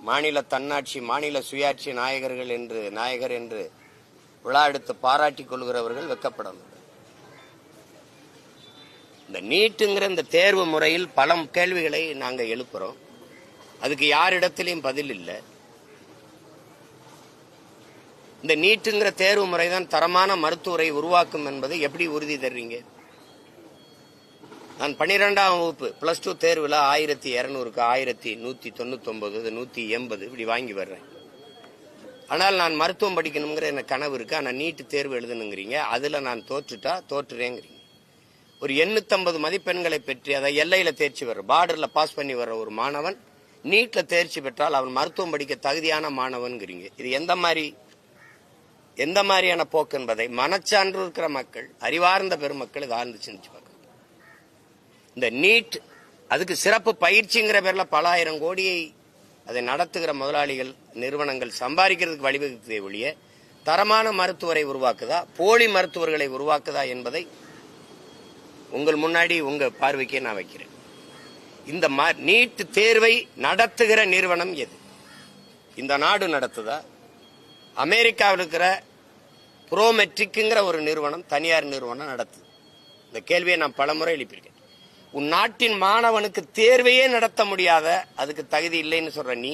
மாநில தன்னாட்சி மாநில சுயாட்சி நாயகர்கள் என்று நாயகர் என்று விழா எடுத்து பாராட்டிக் கொள்கிறவர்கள் வெக்கப்படணும். இந்த நீட்டுங்கிற இந்த தேர்வு முறையில் பல கேள்விகளை நாங்கள் எழுப்புறோம். அதுக்கு யாரிடத்திலையும் பதில் இல்லை. இந்த நீட்டுங்கிற தேர்வு முறைதான் தரமான மருத்துவரை உருவாக்கும் என்பதை எப்படி உறுதி தர்றீங்க? நான் பன்னிரெண்டாம் வகுப்பு பிளஸ் டூ தேர்வில் ஆயிரத்தி இரநூறுக்கு ஆயிரத்தி நூற்றி தொண்ணூத்தொம்பது நூற்றி எண்பது இப்படி வாங்கி வர்றேன். ஆனால் நான் மருத்துவம் படிக்கணுங்கிற எனக்கு கனவு இருக்கு ஆனால் நீட்டு தேர்வு எழுதணுங்கிறீங்க. அதில் நான் தோற்றுட்டா தோற்றுறேங்கிறீங்க. ஒரு எண்ணூத்தம்பது மதிப்பெண்களை பெற்று அதை எல்லையில் தேர்ச்சி வர்ற பார்டரில் பாஸ் பண்ணி வர்ற ஒரு மாணவன் நீட்டில் தேர்ச்சி பெற்றால் அவன் மருத்துவம் படிக்க தகுதியான மாணவன்கிறீங்க. இது எந்த மாதிரி எந்த மாதிரியான போக்கு என்பதை மனச்சான்று இருக்கிற மக்கள் அறிவார்ந்த பெருமக்கள் இதை ஆழ்ந்து சிந்திச்சு இந்த நீட் அதுக்கு சிறப்பு பயிற்சிங்கிற பேர்ல பல ஆயிரம் கோடியை அதை நடத்துகிற முதலாளிகள் நிறுவனங்கள் சம்பாதிக்கிறதுக்கு வழிவகுத்ததை ஒழிய தரமான மருத்துவரை உருவாக்குதா போலி மருத்துவர்களை உருவாக்குதா என்பதை உங்கள் முன்னாடி உங்க பார்வைக்கே நான் வைக்கிறேன். இந்த ம- நீட் தேர்வை நடத்துகிற நிறுவனம் எது? இந்த நாடு நடத்துதா? அமெரிக்காவில் இருக்கிற ப்ரோமெட்ரிக்குங்கிற ஒரு நிறுவனம் தனியார் நிறுவனம் நடத்துது. இந்த கேள்வியை நான் பலமுறை எழுப்பியிருக்கேன். உன் நாட்டின் மாணவனுக்கு தேர்வையே நடத்த முடியாத அதுக்கு தகுதி இல்லைன்னு சொல்ற நீ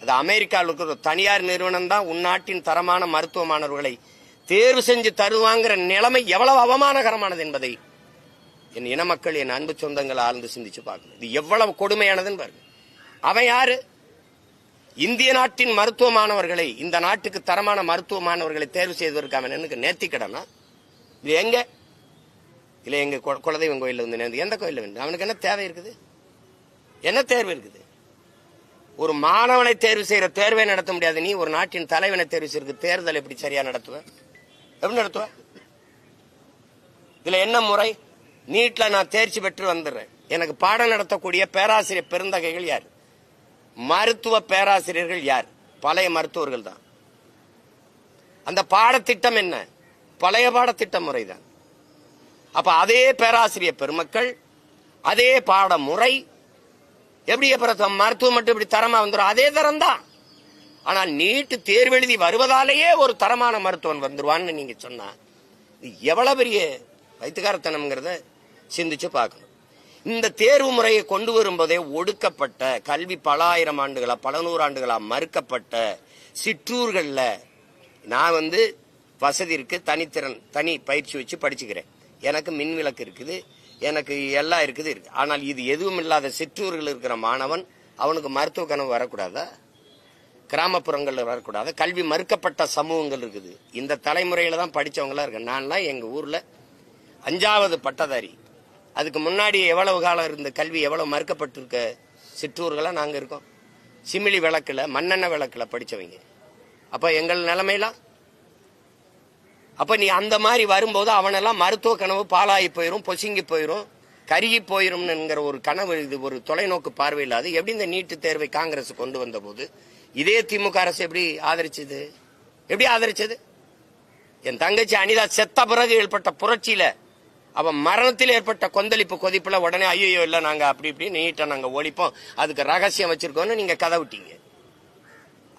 அது அமெரிக்காவில் இருக்கிற தனியார் நிறுவனம் தான் உன் நாட்டின் தரமான மருத்துவ மாணவர்களை தேர்வு செஞ்சு தருவாங்கிற நிலைமை எவ்வளவு அவமானகரமானது என்பதை என் இன மக்கள் என் அன்பு சொந்தங்கள் ஆழ்ந்து சிந்திச்சு பார்க்கணும். இது எவ்வளவு கொடுமையானதுன்னு பாருங்க. அவன் யாரு? இந்திய நாட்டின் மருத்துவ மாணவர்களை இந்த நாட்டுக்கு தரமான மருத்துவ மாணவர்களை தேர்வு செய்வதற்கு எனக்கு நேர்த்திக்கடனா? இது எங்க? இல்லை எங்கள் கு- குலதெய்வம் கோயிலில் வந்து நேர்ந்து எந்த கோயிலில் வந்து? அவனுக்கு என்ன தேவை இருக்குது? என்ன தேர்வு இருக்குது? ஒரு மாணவனை தேர்வு செய்கிற தேர்வை நடத்த முடியாது. நீ ஒரு நாட்டின் தலைவனை தேர்வு செய்யறதுக்கு தேர்தல் எப்படி சரியாக நடத்துவ? எப்படி நடத்துவ? இதில் என்ன முறை? நீட்டில் நான் தேர்ச்சி பெற்று வந்துடுறேன். எனக்கு பாடம் நடத்தக்கூடிய பேராசிரியர் பெருந்தகைகள் யார்? மருத்துவ பேராசிரியர்கள் யார்? பழைய மருத்துவர்கள் தான். அந்த பாடத்திட்டம் என்ன? பழைய பாடத்திட்ட முறைதான் அப்ப அதே பேராசிரியர் பெருமக்கள் அதே பாட முறை எப்படி அப்புறம் மருத்துவம் மட்டும் இப்படி தரமா வந்துடும் அதே தரம் தான் ஆனால் நீட்டு தேர்வெழுதி வருவதாலேயே ஒரு தரமான மருத்துவன் வந்துருவான்னு நீங்க சொன்னா இது எவ்வளவு பெரிய வைத்துக்காரத்தனம்ங்கிறத சிந்திச்சு பார்க்கணும். இந்த தேர்வு முறையை கொண்டு வரும்போதே ஒடுக்கப்பட்ட கல்வி பல ஆயிரம் ஆண்டுகளா பல நூறாண்டுகளா மறுக்கப்பட்ட சிற்றூர்களில் நான் வந்து வசதி இருக்கு தனித்திறன் தனி பயிற்சி வச்சு படிச்சுக்கிறேன். எனக்கு மின் விளக்கு இருக்குது எனக்கு எல்லாம் இருக்குது இருக்கு. ஆனால் இது எதுவும் இல்லாத சிற்றூர்கள் இருக்கிற மாணவன் அவனுக்கு மருத்துவ கனவு வரக்கூடாதா? கிராமப்புறங்களில் வரக்கூடாது? கல்வி மறுக்கப்பட்ட சமூகங்கள் இருக்குது. இந்த தலைமுறையில் தான் படித்தவங்களாம் இருக்கு. நான்லாம் எங்கள் ஊரில் அஞ்சாவது பட்டதாரி. அதுக்கு முன்னாடி எவ்வளவு காலம் இருந்த கல்வி எவ்வளோ மறுக்கப்பட்டிருக்க சிற்றூர்களாக நாங்கள் இருக்கோம். சிமிலி விளக்கில் மண்ணெண்ணெய் விளக்கில் படித்தவங்க அப்போ எங்கள் நிலமையெல்லாம் அப்ப நீ அந்த மாதிரி வரும்போது அவனெல்லாம் மருத்துவ கனவு பாலாகி போயிரும் பொசுங்கி போயிரும் கருகி போயிரும்ங்கிற ஒரு கனவு இது ஒரு தொலைநோக்கு பார்வை இல்லாது எப்படி இந்த நீட்டு தேர்வை காங்கிரஸ் கொண்டு வந்த போது இதே திமுக அரசு எப்படி ஆதரிச்சது? எப்படி ஆதரிச்சது? என் தங்கச்சி அனிதா செத்த பிறகு ஏற்பட்ட புரட்சியில அவன் மரணத்தில் ஏற்பட்ட கொந்தளிப்பு கொதிப்புல உடனே ஐயோ இல்ல நாங்க அப்படி இப்படி நீட்டை நாங்க ஒழிப்போம். அதுக்கு ரகசியம் வச்சிருக்கோம்னு நீங்க கதை விட்டீங்க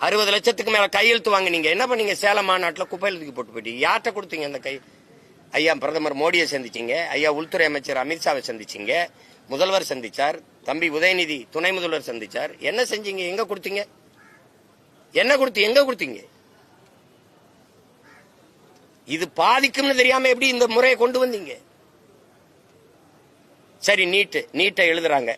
அறுபது லட்சத்துக்கு மேல கையெழுத்து வாங்கினீங்க. என்ன பண்ணீங்க? சேலம் மாநாட்டில் குப்பையில் தூக்கி போட்டு போயிட்டீங்க. யார்கிட்ட கொடுத்தீங்க அந்த கை? ஐயா பிரதமர் மோடியை சந்திச்சிங்க. ஐயா உள்துறை அமைச்சர் அமித்ஷாவை சந்திச்சிங்க. முதல்வர் சந்திச்சார். தம்பி உதயநிதி துணை முதல்வர் சந்திச்சார். என்ன செஞ்சீங்க? எங்க கொடுத்தீங்க? என்ன கொடுத்து எங்க கொடுத்தீங்க? இது பாதிக்கும்னு தெரியாம எப்படி இந்த முறையை கொண்டு வந்தீங்க? சரி நீட்டு. நீட்டை எழுதுறாங்க.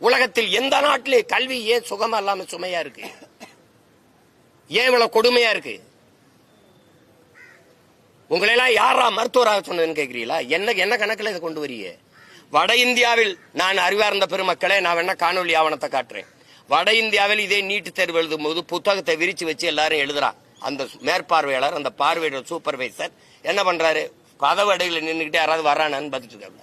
உலகத்தில் எந்த நாட்டிலே கல்வி ஏன் சுகமா இல்லாம சுமையா இருக்கு? ஏன் இவ்வளவு கொடுமையா இருக்கு? உங்களெல்லாம் யாரா மருத்துவராக சொன்னதுன்னு கேக்குறீங்களா? என்ன என்ன கணக்குல இதை கொண்டு வரீங்க? வட இந்தியாவில் நான் அறிவார்ந்த பெருமக்களே நான் வேணா காணொலி ஆவணத்தை காட்டுறேன். வட இந்தியாவில் இதே நீட்டு தேர்வு எழுதும் போது புத்தகத்தை விரிச்சு வச்சு எல்லாரும் எழுதுறான் அந்த மேற்பார்வையாளர் அந்த பார்வையிட சூப்பர்வைசர் என்ன பண்றாரு? கதவு அடையில யாராவது வரானான்னு பார்த்துட்டு இருக்காங்க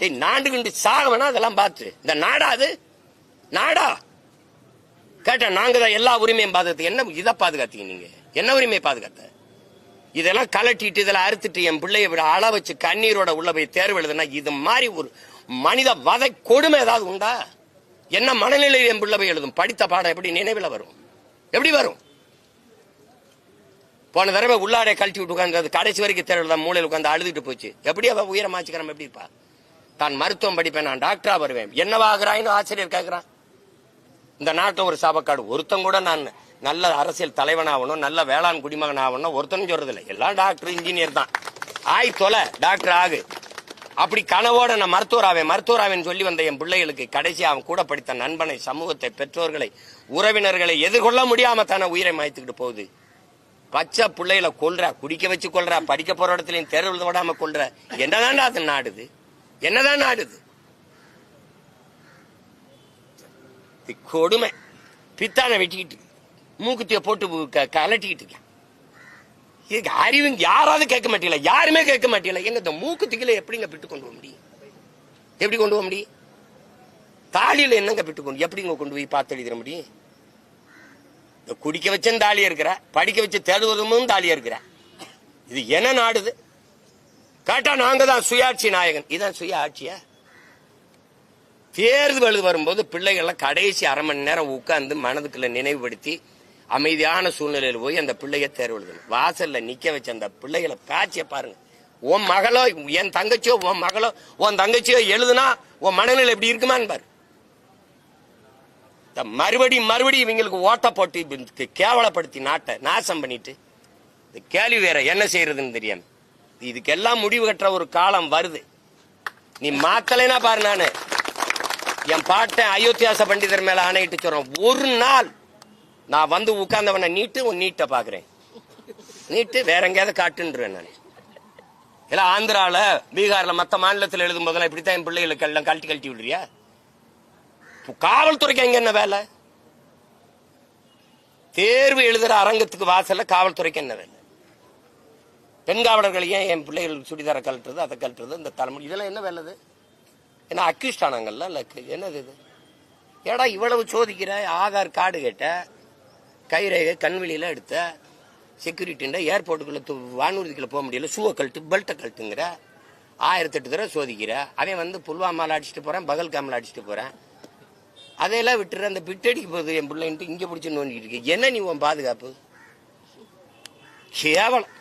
டேய், நாண்டு கண்டு சாகவனா அதெல்லாம் பார்த்து. இந்த நாடா அது? நாடா? கேட்டேன் நாங்க தான் எல்லா உரிமையும் பாதுகாத்து என்ன இதை பாதுகாத்தீங்க நீங்க? என்ன உரிமையை பாதுகாத்த? இதெல்லாம் கலட்டிட்டு இதெல்லாம் அறுத்துட்டு என் பிள்ளைய விட அள வச்சு கண்ணீரோட உள்ள போய் தேர்வு எழுதுனா இது மாதிரி ஒரு மனித வதை கொடுமை ஏதாவது உண்டா? என்ன மனநிலையில் என் பிள்ளை போய் எழுதும்? படித்த பாடம் எப்படி நினைவில் வரும்? எப்படி வரும்? போன தடவை உள்ளாடை கழட்டி விட்டு உட்காந்து கடைசி வரைக்கும் தேர்வு தான் மூலையில் உட்காந்து அழுதுட்டு போச்சு. எப்படி அவ உயரமாச்சுக்கிறோம் எப்படி இருப்பா? தான் மருத்துவம் படிப்பேன் நான் டாக்டரா வருவேன். என்னவாகிறாயின்னு ஆசிரியர் கேட்கிறான் இந்த நாட்டில் ஒரு சாபக்காடு. ஒருத்தன் கூட நான் நல்ல அரசியல் தலைவனாகணும் நல்ல வேளாண் குடிமகன் ஆகணும் ஒருத்தனும் சொல்றதில்லை. எல்லாம் டாக்டர் இன்ஜினியர் தான். ஆய் தொலை டாக்டர் ஆகு. அப்படி கனவோட நான் மருத்துவர் ஆவேன் சொல்லி வந்த என் பிள்ளைகளுக்கு கடைசி அவன் கூட படித்த நண்பனை சமூகத்தை பெற்றோர்களை உறவினர்களை எதிர்கொள்ள முடியாம தானே உயிரை மாய்த்துக்கிட்டு போகுது. பச்சை பிள்ளைகளை கொல்ற குடிக்க வச்சு கொல்ற படிக்க போற இடத்துலயும் தெருவில் விடாம கொள்ற என்னதான் அது நாடுது? என்னதான் நாடுது? கொடுமை. பித்தான வெட்டிக்கிட்டு மூக்குத்திய போட்டு க- கலட்டிக்கிட்டு இருக்கேன். இதுக்கு அறிவு யாராவது கேட்க மாட்டீங்களா? யாருமே கேட்க மாட்டீங்களா? எங்க இந்த மூக்குத்திகளை எப்படிங்க பிட்டு கொண்டு போக முடியும்? எப்படி கொண்டு போக முடியும்? தாலியில என்னங்க பிட்டு கொண்டு எப்படிங்க கொண்டு போய் பார்த்து எழுதிட முடியும்? குடிக்க வச்சும் தாலியா இருக்கிற படிக்க வச்சு தேடுவதும் தாலியா இருக்கிற இது என்ன நாடுது? கேட்டா நாங்க தான் சுயாட்சி நாயகன். இதான் சுய ஆட்சியா? தேர்தல் வரும்போது பிள்ளைகள்லாம் கடைசி அரை மணி நேரம் உட்கார்ந்து மனதுக்குள்ள நினைவுபடுத்தி அமைதியான சூழ்நிலையில் போய் அந்த பிள்ளைய தேர்வு எழுதணும். வாசல்ல நிக்க வச்ச அந்த பிள்ளைகளை பேச்சிய பாருங்க. உன் மகளோ என் தங்கச்சியோ உன் மகளோ உன் தங்கச்சியோ எழுதுனா உன் மனநிலை எப்படி இருக்குமான்னு பாரு. மறுபடியும் மறுபடியும் இவங்களுக்கு ஓட்ட போட்டு கேவலப்படுத்தி நாட்டை நாசம் பண்ணிட்டு இந்த கேள்வி வேற என்ன செய்யறதுன்னு தெரியாம. இதுக்கெல்லாம் முடிவு கட்டுற ஒரு காலம் வருது. நீ மாத்தலைனா பாரு நானு. என் பாட்டன் அயோத்தியாச பண்டிதர் மேல ஆணையிட்டு சொல்றேன். ஒரு நாள் நான் வந்து உட்கார்ந்தவனை நீட்டு உன் நீட்டை பாக்குறேன் நீட்டு வேற எங்கேயாவது காட்டுன்றேன் நான். இல்ல ஆந்திரால பீகார்ல மத்த மாநிலத்தில் எழுதும் போதெல்லாம் இப்படித்தான் என் பிள்ளைகளுக்கு எல்லாம் கழட்டி கழட்டி விடுறியா? காவல்துறைக்கு அங்க என்ன வேலை? தேர்வு எழுதுற அரங்கத்துக்கு வாசல்ல காவல்துறைக்கு என்ன வேலை? பெண் காவலர்கள் ஏன் என் பிள்ளைகள் சுடிதாரை கழட்டுறது அதை கழட்டுறது இந்த தலைமுறை இதெல்லாம் என்ன வேலை இது என்ன அக்யூஸ்ட் ஆனாங்கல்ல இல்ல என்னது இது? ஏடா இவ்வளவு சோதிக்கிற ஆதார் கார்டு கேட்ட கைரேகை கண்வெளியெல்லாம் எடுத்த செக்யூரிட்டின்ற ஏர்போர்ட்டுக்குள்ளே து- போக முடியல ஷூவை கழட்டு பெல்ட்டை கழட்டுங்கிற ஆயிரத்தெட்டு தடவை சோதிக்கிற அவன் வந்து புல்வாமால அடிச்சுட்டு போகிறேன் பகல்காமில் அடிச்சுட்டு போகிறேன் அதையெல்லாம் விட்டுற அந்த பிட்டடிக்கு போகுது என் பிள்ளைன்ட்டு இங்கே பிடிச்சி நோண்டிட்டு இருக்கு. என்ன நீ உன் பாதுகாப்பு? கேவலம்.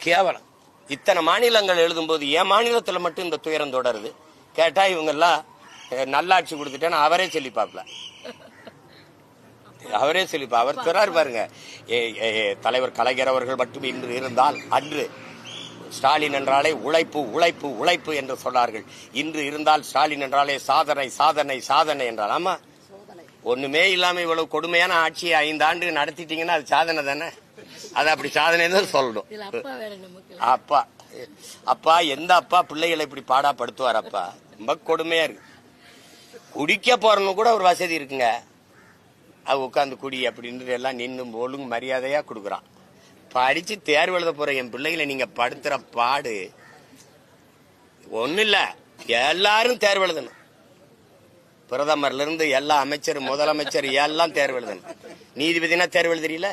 கேவலம். இத்தனை மாநிலங்கள் எழுதும்போது என் மாநிலத்தில் மட்டும் இந்த துயரம் தொடருது. கேட்டா இவங்கெல்லாம் அஹ், நல்லாட்சி கொடுத்துட்டேன்னு அவரே சொல்லி பார்ப்பல. அவரே சொல்லி அவர் சொல்றாரு பாருங்க. ஏ, ஏ, தலைவர் கலைஞர் அவர்கள் மட்டும் இன்று இருந்தால் அன்று ஸ்டாலின் என்றாலே உழைப்பு உழைப்பு உழைப்பு என்று சொன்னார்கள். இன்று இருந்தால் ஸ்டாலின் என்றாலே சாதனை சாதனை சாதனை என்றால். ஆமா. ஒண்ணுமே இல்லாம இவ்வளவு கொடுமையான ஆட்சியை ஐந்து ஆண்டு நடத்திட்டீங்கன்னா அது சாதனை தானே? அது அப்படி சாதனை தான் சொல்லணும். அப்பா அப்பா எந்த அப்பா பிள்ளைகளை இப்படி பாடாப்படுத்துவார் அப்பா? ரொம்ப கொடுமையா இருக்கு. குடிக்க போறவங்க கூட ஒரு வசதி இருக்குங்க. அது உட்காந்து குடி அப்படின்னு எல்லாம் நின்று ஒழுங்கு மரியாதையா கொடுக்குறான். படிச்சு தேர்வு எழுத போற என் பிள்ளைகளை நீங்க படுத்துற பாடு. ஒண்ணு இல்ல எல்லாரும் தேர்வு எழுதணும். பிரதமர்ல இருந்து எல்லா அமைச்சர் முதலமைச்சர் எல்லாம் தேர்வு எழுதணும். நீதிபதினா தேர்வு எழுதுறீல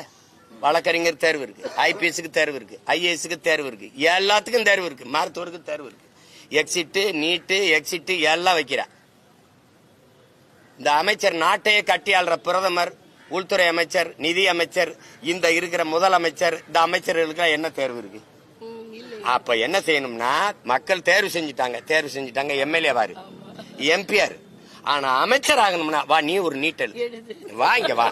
வழக்கறிஞர் தேர்வு இருக்கு ஐபிஎஸ்க்கு தேர்வு இருக்கு ஐஏஎஸ்க்கு தேர்வு இருக்கு எல்லாத்துக்கும் தேர்வு இருக்கு மருத்துவருக்கு தேர்வு இருக்கு. எக்ஸிட்டு நீட்டு எக்ஸிட்டு எல்லாம் வைக்கிறா. இந்த அமைச்சர் நாட்டையே கட்டி ஆள்ற பிரதமர் உள்துறை அமைச்சர் நிதி அமைச்சர் இந்த இருக்கிற முதலமைச்சர் இந்த அமைச்சர்களுக்கு என்ன தேர்வு இருக்கு? அப்ப என்ன செய்யணும்னா மக்கள் தேர்வு செஞ்சுட்டாங்க தேர்வு செஞ்சுட்டாங்க எம்எல்ஏ வாரு எம்பிஆர் ஆனா அமைச்சர் ஆகணும்னா வா நீ ஒரு நீட்டல் வா இங்க வா.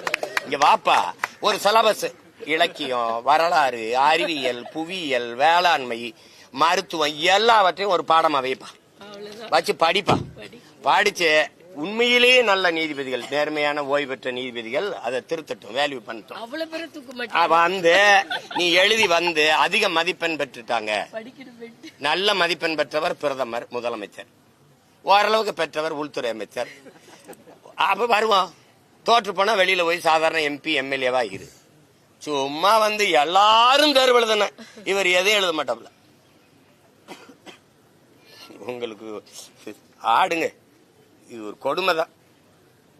இங்க வாப்பா. ஒரு சிலபஸ் இலக்கியம் வரலாறு அறிவியல் புவியியல் வேளாண்மை மருத்துவம் எல்லாவற்றையும் ஒரு பாடமா வைப்பா. அவ்வளவுதான். வச்சு படிப்பா. படி படிச்சு உண்மையிலேயே நல்ல நீதிபதிகள் நேர்மையான ஓய்வு பெற்ற நீதிபதிகள் அதை திருத்தட்டும் வேல்யூ பண்ணட்டும். வந்து நீ எழுதி வந்து அதிக மதிப்பெண் பெற்றுட்டாங்க. நல்ல மதிப்பெண் பெற்றவர் பிரதமர் முதலமைச்சர். ஓரளவுக்கு பெற்றவர் உள்துறை அமைச்சர். அப்ப வருவோம். தோற்று போனா வெளியில போய் சாதாரண எம்பி எம்எல்ஏவா இரு. சும்மா வந்து எல்லாரும் தேர்வு எழுதுன இவர் எதையும் எழுத மாட்டாப்ல உங்களுக்கு ஆடுங்க. இது ஒரு கொடுமை தான்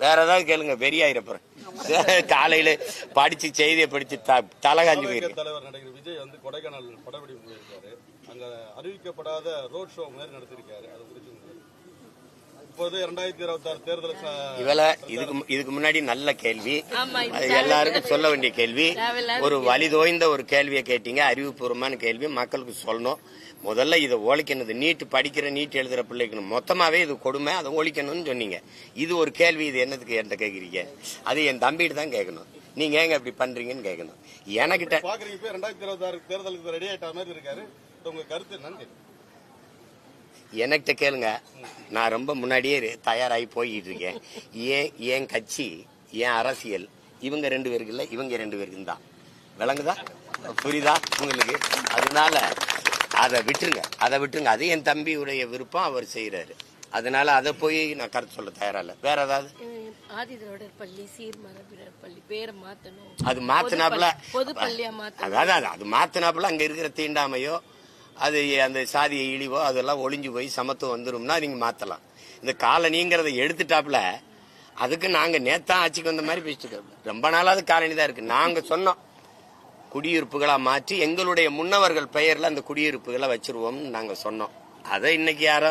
வேற ஏதாவது கேளுங்க வெறியாயிர போறேன். காலையில படிச்சு செய்தியை படிச்சு தலை காஞ்சு போயிருக்கு தலைவர் நடிகர் விஜய் வந்து கொடைக்கானல் படப்பிடிப்பு போயிருக்காரு. அங்க அறிவிக்கப்படாத ரோட் ஷோ மாதிரி நடத்திருக்காரு. இப்போது இரண்டாயிரத்தி இருபத்தி ஆறு தேர்தல் இவள இதுக்கு இதுக்கு முன்னாடி நல்ல கேள்வி. அது எல்லாருக்கும் சொல்ல வேண்டிய கேள்வி. ஒரு வழி தோய்ந்த ஒரு கேள்வியை கேட்டீங்க. அறிவுபூர்வமான கேள்வி. மக்களுக்கு சொல்லணும். முதல்ல இதை ஒழிக்கணும் இது நீட் படிக்கிற நீட் எழுதுற பிள்ளைக்கு மொத்தமாவே இது கொடுமை. அதை ஒழிக்கணும்னு சொன்னீங்க. இது ஒரு கேள்வி. இது என்னதுக்கு என்கிட்ட கேக்குறீங்க? அது என் தம்பிகிட்ட தான் கேட்கணும் நீங்க ஏங்க இப்படி பண்றீங்கன்னு கேட்கணும் எனக்கிட்ட ரெண்டாயிரத்தி இருபத்தி ஆறு தேர்தலுக்கு ரெடி ஆயிட்ட மாதிரி இருக்காரு. உங்க கருத்து என்னன்னு எனக்கிட்ட கேளுங்க. நான் ரொம்ப முன்னாடியே தயாராகி போய்கிட்டு இருக்கேன் ஏன் என் கட்சி என் அரசியல்? இவங்க ரெண்டு பேருக்கு இல்ல இவங்க ரெண்டு பேருக்கு தான். விளங்குதா? புரியுதா உங்களுக்கு? அதனால அதை விட்டுருங்க. அதை விட்டுருங்க. அது என் தம்பியுடைய விருப்பம் அவர் செய்யறாரு அதனால அதை போய் நான் கருத்து சொல்ல தயாரா இல்ல. வேற ஏதாவது? அது மாத்தினாப்புல அதாவது அது- அது மாத்தினாப்புல அங்க இருக்கிற தீண்டாமையோ அது அந்த சாதிய இழிவோ அதெல்லாம் ஒளிஞ்சு போய் சமத்துவம் வந்துடும்னா நீங்கள் மாற்றலாம் இந்த காலனிங்கிறத எடுத்துட்டாப்புல அதுக்கு நாங்கள் நேத்தான் ஆட்சிக்கு வந்த மாதிரி பேசிட்டு ரொம்ப நாளாவது காலனி தான் இருக்குது நாங்கள் சொன்னோம் குடியிருப்புகளாக மாற்றி எங்களுடைய முன்னவர்கள் பெயரில் அந்த குடியிருப்புகளை வச்சுருவோம்னு நாங்கள் சொன்னோம். அதை இன்னைக்கு யாரோ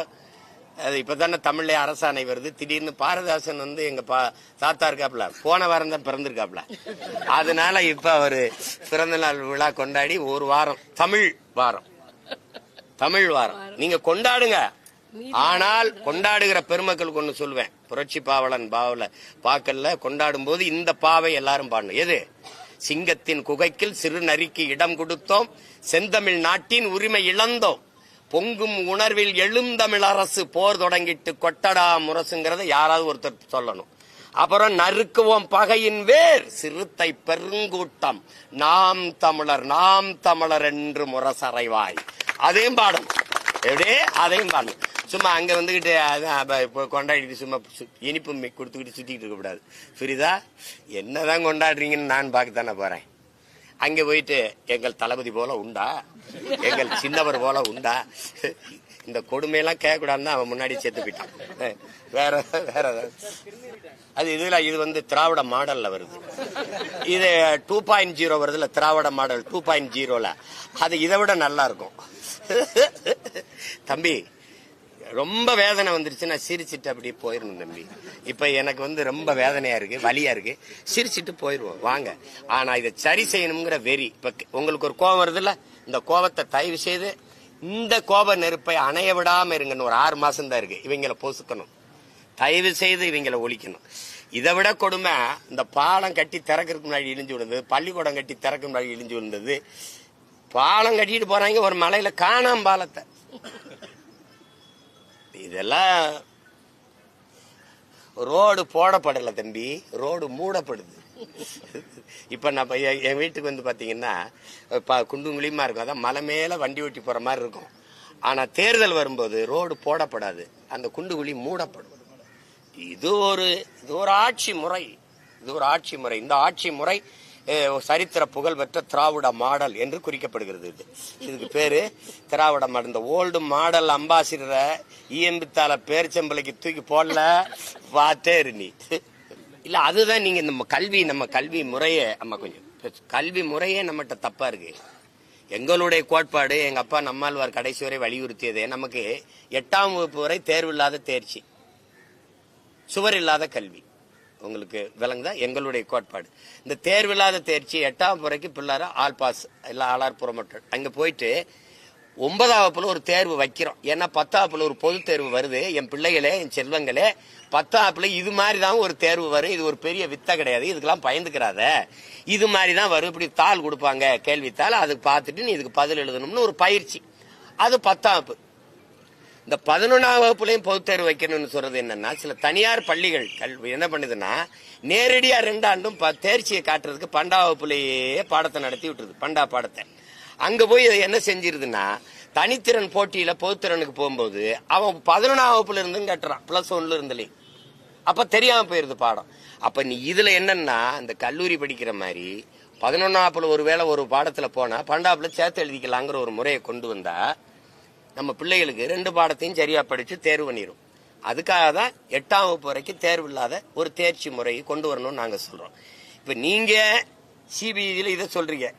அது இப்போ தானே தமிழ்ல அரசாணை வருது. திடீர்னு பாரதாசன் வந்து எங்க பா தாத்தா இருக்காப்ல போன வாரம் தான் பிறந்திருக்காப்ல அதனால இப்போ அவர் பிறந்த நாள் விழா கொண்டாடி ஒரு வாரம் தமிழ் வாரம். தமிழ் வாரம். நீங்க கொண்டாடுங்க. ஆனால் கொண்டாடுகிற பெருமக்களுக்கு ஒண்ணு சொல்லுவேன் புரட்சி பாவலன் பாவல பாக்கல்ல கொண்டாடும் போது இந்த பாவை எல்லாரும் பாடணும். எது? சிங்கத்தின் குகைக்கில் சிறு நரிக்கு இடம் கொடுத்தோம். செந்தமிழ் நாட்டின் உரிமை இழந்தோம். பொங்கும் உணர்வில் எழுந்தமிழ் அரசு போர் தொடங்கிட்டு கொட்டடா முரசுங்கிறத யாராவது ஒருத்தர் சொல்லணும். அப்புறம் நறுக்குவோம் பகையின் வேர். சிறுத்தை பெருங்கூட்டம். நாம் தமிழர் நாம் தமிழர் என்று முரசறைவாய். அதையும் பாடும் எப்படியே அதையும் பாடணும். சும்மா அங்க வந்துகிட்டு அதான் இப்போ கொண்டாடிட்டு சும்மா சு- இனிப்பு கொடுத்துக்கிட்டு சுத்திக்கிட்டு இருக்கக்கூடாது புரியுதா? என்னதான் கொண்டாடுறீங்கன்னு நான் பார்க்க தானே போறேன். அங்கே போயிட்டு எங்கள் தளபதி போல உண்டா? எங்கள் சின்னவர் போல உண்டா? இந்த கொடுமையெல்லாம் கேட்கக்கூடாதுன்னு அவன் முன்னாடி செத்து போயிட்டான். வேற வேற ஏதாவது. அது இதுல இது வந்து திராவிட மாடல்ல வருது. இது டூ பாயிண்ட் ஜீரோ வருதுல திராவிட மாடல் டூ பாயிண்ட் ஜீரோல. அது இதை விட நல்லா இருக்கும் தம்பி ரொம்ப வேதனை வந்துருச்சுன்னா சிரிச்சிட்டு அப்படியே போயிடணும் தம்பி. இப்போ எனக்கு வந்து ரொம்ப வேதனையா இருக்கு வலியா இருக்கு. சிரிச்சிட்டு போயிடுவோம் வாங்க. ஆனா இதை சரி செய்யணுங்கிற வெறி இப்போ உங்களுக்கு ஒரு கோவம் வருதுல்ல இந்த கோவத்தை தயவு செய்து இந்த கோப நெருப்பை அணைய விடாம இருங்கன்னு ஒரு ஆறு மாசம் தான் இருக்கு. இவங்களை பொசுக்கணும். தயவு செய்து இவங்களை ஒழிக்கணும். இதை விட கொடுமை இந்த பாலம் கட்டி திறக்கிறதுக்கு முன்னாடி இழிஞ்சு விழுந்தது பள்ளிக்கூடம் கட்டி திறக்க முன்னாடி இழிஞ்சு விழுந்தது. பாலம் கட்டிட்டு போறாங்க ஒரு மலையில காணாம பாலத்தை. இதெல்லாம் ரோடு போடப்படலை தம்பி ரோடு மூடப்படுது. இப்போ நான் என் என் வீட்டுக்கு வந்து பார்த்தீங்கன்னா இப்போ குண்டும் குழியுமா இருக்கும். அதான் மலை மேலே வண்டி ஓட்டி போகிற மாதிரி இருக்கும். ஆனால் தேர்தல் வரும்போது ரோடு போடப்படாது. அந்த குண்டுகுழி மூடப்படும். இது ஒரு இது ஒரு ஆட்சி முறை. இது ஒரு ஆட்சி முறை. இந்த ஆட்சி முறை சரித்திர சரித்திர புகழ்பெற்ற திராவிட மாடல் என்று குறிக்கப்படுகிறது இது. இதுக்கு பேரு திராவிட மாடல். இந்த ஓல்டு மாடல் அம்பாசிடரை இஎம்பித்தால பேர்ச்சம்பளைக்கு தூக்கி போடல. பார்த்தே இரு இல்ல அதுதான் நீங்க நம்ம கல்வி நம்ம கல்வி முறையை நம்ம கொஞ்சம் கல்வி முறையே நம்மகிட்ட தப்பா இருக்கு. எங்களுடைய கோட்பாடு எங்க அப்பா நம்மாழ்வார் கடைசி வரை வலியுறுத்தியது நமக்கு எட்டாம் வகுப்பு வரை தேர்வு இல்லாத தேர்ச்சி. சுவர் இல்லாத கல்வி. உங்களுக்கு விளங்குதா? எங்களுடைய கோட்பாடு. இந்த தேர்வில்லாத தேர்ச்சி எட்டாம் முறைக்கு பிள்ளார ஆல் பாஸ் இல்ல ஆளார் புறமட்டல் அங்க போயிட்டு ஒன்பதாவதுல ஒரு தேர்வு வைக்கிறோம். ஏன்னா பத்தாப்புல ஒரு பொது தேர்வு வருது. என் பிள்ளைகளே என் செல்வங்களே பத்தாப்புல இது மாதிரி தான் ஒரு தேர்வு வரும். இது ஒரு பெரிய வித்தை கிடையாது. இதுக்கெல்லாம் பயந்துக்கிறாத. இது மாதிரி தான் வரும். இப்படி தாள் கொடுப்பாங்க கேள்வித்தாள் அதுக்கு பார்த்துட்டு நீ இதுக்கு பதில் எழுதணும்னு ஒரு பயிற்சி. அது பத்தாப்பு இந்த பதினொன்றாம் வகுப்புலையும் பொது தேர்வு வைக்கணும்னு சொல்றது என்னன்னா சில தனியார் பள்ளிகள் கல்வி என்ன பண்ணுதுன்னா நேரடியாக ரெண்டாண்டும் ஆண்டும் தேர்ச்சியை காட்டுறதுக்கு பண்டா வகுப்புலேயே பாடத்தை நடத்தி விட்டுருது. பண்டா பாடத்தை. அங்க போய் என்ன செஞ்சிருதுன்னா தனித்திறன் போட்டியில பொதுத்திறனுக்கு போகும்போது அவன் பதினொன்றாம் வகுப்புல இருந்தும் கட்டுறான். பிளஸ் ஒன்ல இருந்துலே. அப்ப தெரியாம போயிருது பாடம். அப்ப நீ இதுல என்னன்னா இந்த கல்லூரி படிக்கிற மாதிரி பதினொன்னாப்புல ஒருவேளை ஒரு பாடத்துல போனா பன்னெண்டாப்புல சேர்த்து எழுதிக்கலாங்கிற ஒரு முறையை கொண்டு வந்தா நம்ம பிள்ளைகளுக்கு ரெண்டு பாடத்தையும் சரியா படிச்சு தேர்வு பண்ணிடும் அதுக்காக தான் எட்டாம் வகுப்பு வரைக்கும் தேர்வு இல்லாத ஒரு தேர்ச்சி முறையை கொண்டு வரணும்னு நாங்க சொல்றோம். இப்ப நீங்க சிபிஇல இதை சொல்றீங்க.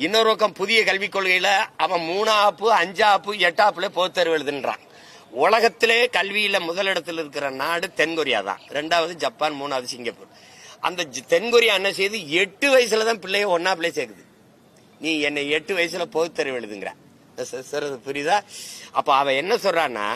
இன்னொரு பக்கம் புதிய கல்விக் கொள்கையில அவன் மூணாப்பு அஞ்சாப்பு எட்டாப்புல பொதுத் தேர்வு எழுதுன்றான். உலகத்திலே கல்வியில முதலிடத்தில் இருக்கிற நாடு தென்கொரியா தான். ரெண்டாவது ஜப்பான் மூணாவது சிங்கப்பூர். அந்த தென்கொரியா என்ன செய்யுது எட்டு வயசுல தான் பிள்ளைய ஒன்னாப்புல சேர்க்குது. நீ என்னை எட்டு வயசுல பொதுத்தறிவு எழுதுங்கிற. புரியுதா? அப்ப அவ என்ன சொல்றான்னா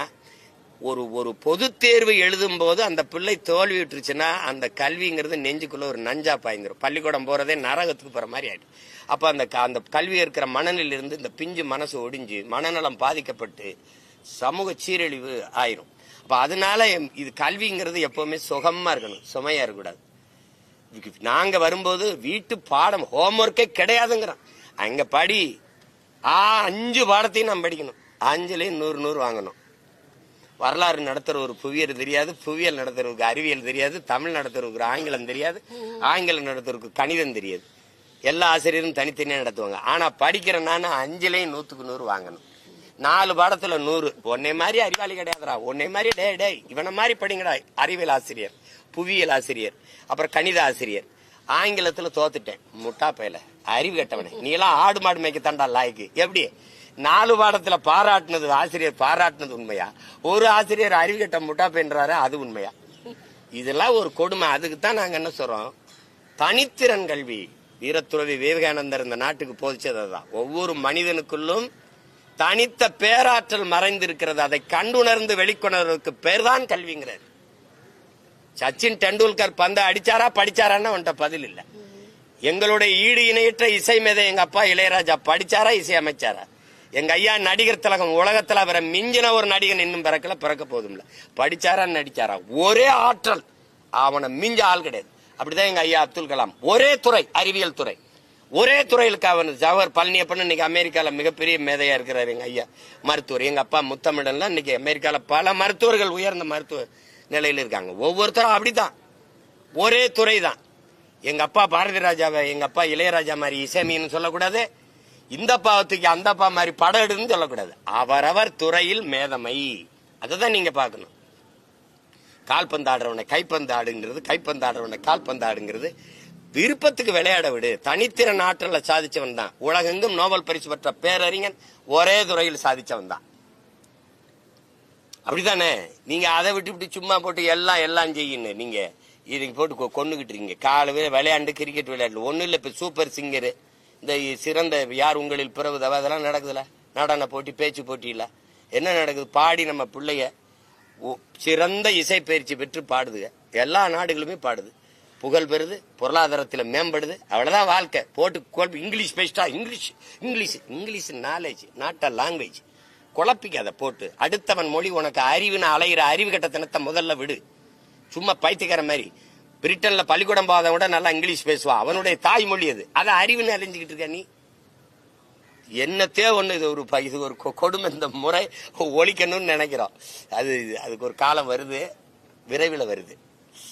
ஒரு ஒரு பொது தேர்வு எழுதும் போது அந்த பிள்ளை தோல்வி விட்டுருச்சுன்னா அந்த கல்விங்கிறது நெஞ்சுக்குள்ள ஒரு நஞ்சா பாய்ந்துரும். பள்ளிக்கூடம் போறதே நரகத்துக்கு போற மாதிரி ஆயிடும். அப்ப அந்த க- அந்த கல்வி இருக்கிற மனநிலிருந்து இந்த பிஞ்சு மனசு ஒடிஞ்சு மனநலம் பாதிக்கப்பட்டு சமூக சீரழிவு ஆயிரும். அப்ப அதனால எம்- இது கல்விங்கிறது எப்பவுமே சுகமா இருக்கணும். சுமையா இருக்கக்கூடாது. நாங்க வரும்போது வீட்டு பாடம் ஹோம்ஒர்க்கே கிடையாதுங்கிறோம் அங்க படி ஆ அஞ்சு பாடத்தையும் நம்ம படிக்கணும். அஞ்சுலேயும் நூறு நூறு வாங்கணும். வரலாறு நடத்துற ஒரு தெரியாது புவியியல் நடத்துறவருக்கு அறிவியல் தெரியாது தமிழ் நடத்துறவருக்கு ஆங்கிலம் தெரியாது ஆங்கிலம் நடத்துறவருக்கு கணிதம் தெரியாது. எல்லா ஆசிரியரும் தனித்தனியாக நடத்துவாங்க. ஆனால் படிக்கிற நான் அஞ்சுலேயும் நூற்றுக்கு நூறு வாங்கணும். நாலு பாடத்தில் நூறு. உன்னை மாதிரி அறிவாளி கிடையாதுடா. உன்னை மாதிரி டே டே இவனை மாதிரி படிங்கடா அறிவியல் ஆசிரியர் புவியியல் ஆசிரியர் அப்புறம் கணித ஆசிரியர். ஆங்கிலத்தில் தோத்துட்டேன். முட்டா பயல. அறிவு கட்டவனே. நீ எல்லாம் ஆடு மாடு மேய்க்க தாண்டா லாய்க்கு. எப்படி? நாலு பாடத்துல பாராட்டினது ஆசிரியர் பாராட்டினது உண்மையா? ஒரு ஆசிரியர் அறிவு முட்டா பெண்றாரு அது உண்மையா? இதெல்லாம் ஒரு கொடுமை. அதுக்கு தான் நாங்க என்ன சொல்றோம்? தனித்திறன் கல்வி. வீரத்துறவி விவேகானந்தர் இந்த நாட்டுக்கு போதிச்சது அதுதான். ஒவ்வொரு மனிதனுக்குள்ளும் தனித்த பேராற்றல் மறைந்திருக்கிறது. அதை கண்டுணர்ந்து வெளிக்கொணர்வதற்கு பேர் தான் கல்விங்கிறார். சச்சின் டெண்டுல்கர் பந்த அடிச்சாரா படிச்சாரான்னு அவன்கிட்ட பதில் இல்லை. எங்களுடைய ஈடு இணையற்ற இசை மேதை எங்க அப்பா இளையராஜா படிச்சாரா இசை அமைச்சாரா? எங்க ஐயா நடிகர் திலகம் உலகத்துல அவரை மிஞ்சின ஒரு நடிகன் இன்னும் பிறக்கல பிறக்க போதும்ல படிச்சாரா நடிச்சாரா? ஒரே ஆற்றல். அவனை மிஞ்ச ஆள் கிடையாது. அப்படிதான் எங்க ஐயா அப்துல் கலாம். ஒரே துறை அறிவியல் துறை. ஒரே துறையிலுக்கு அவன் ஜவஹர் பழனியப்பன் இன்னைக்கு அமெரிக்கால மிகப்பெரிய மேதையா இருக்கிறார் எங்க ஐயா. மருத்துவர். எங்க அப்பா முத்தமிழன்லாம் இன்னைக்கு அமெரிக்கால பல மருத்துவர்கள் உயர்ந்த மருத்துவ நிலையில இருக்காங்க. ஒவ்வொருத்தரும் அப்படிதான். ஒரே துறை தான் எங்க அப்பா பாரதி ராஜாவை எங்க அப்பா இளையராஜா மாதிரி இசைமின்னு சொல்லக்கூடாது. இந்த பாவத்துக்கு அந்த பா மாதிரி படம் எடுன்னு சொல்லக்கூடாது. அவரவர் துறையில் மேதமை. அதை தான் நீங்க பார்க்கணும். கால்பந்து ஆடுறவனை கைப்பந்து ஆடுங்கிறது கைப்பந்து ஆடுறவனை கால்பந்து ஆடுங்கிறது விருப்பத்துக்கு விளையாட விடு. தனித்திறன் ஆற்றல சாதிச்சவன் தான். உலகெங்கும் நோபல் பரிசு பெற்ற பேரறிஞன் ஒரே துறையில் சாதிச்சவன் தான். அப்படித்தானே? நீங்க அதை விட்டு இப்படி சும்மா போட்டு எல்லாம் எல்லாம் செய்யணும் நீங்க இதுக்கு போட்டு கொண்டுகிட்டு இருக்கீங்க. காலவே விளையாண்டு கிரிக்கெட் விளையாடல ஒன்றும் இல்ல இப்ப சூப்பர் சிங்கரு இந்த சிறந்த யார் உங்களில் பிறகுதவ அதெல்லாம் நடக்குதுல? நடன போட்டி பேச்சு போட்டியில். என்ன நடக்குது? பாடி நம்ம பிள்ளைய சிறந்த இசை பயிற்சி பெற்று பாடுதுங்க எல்லா நாடுகளுமே பாடுது. புகழ் பெறுது பொருளாதாரத்தில் மேம்படுது. அவ்வளோதான் வாழ்க்கை. போட்டு குழப்பி இங்கிலீஷ் பேசிட்டா English English English knowledge not a language குழப்பிக்காத போட்டு. அடுத்தவன் மொழி உனக்கு அறிவுன்னு அலையிற அறிவு கட்டத்தனத்தை முதல்ல விடு. சும்மா பைத்தியக்கார மாதிரி. பிரிட்டன்ல பள்ளிக்கூடம் போகாத விட நல்லா இங்கிலீஷ் பேசுவா. அவனுடைய தாய்மொழி அது. அதை அறிவுன்னு அலைஞ்சுக்கிட்டு இருக்க நீ? என்னத்தே ஒண்ணு இது ஒரு ப- இது ஒரு கொ- கொடுமை இந்த முறை ஒழிக்கணும்னு நினைக்கிறோம். அது அதுக்கு ஒரு காலம் வருது. விரைவில் வருது.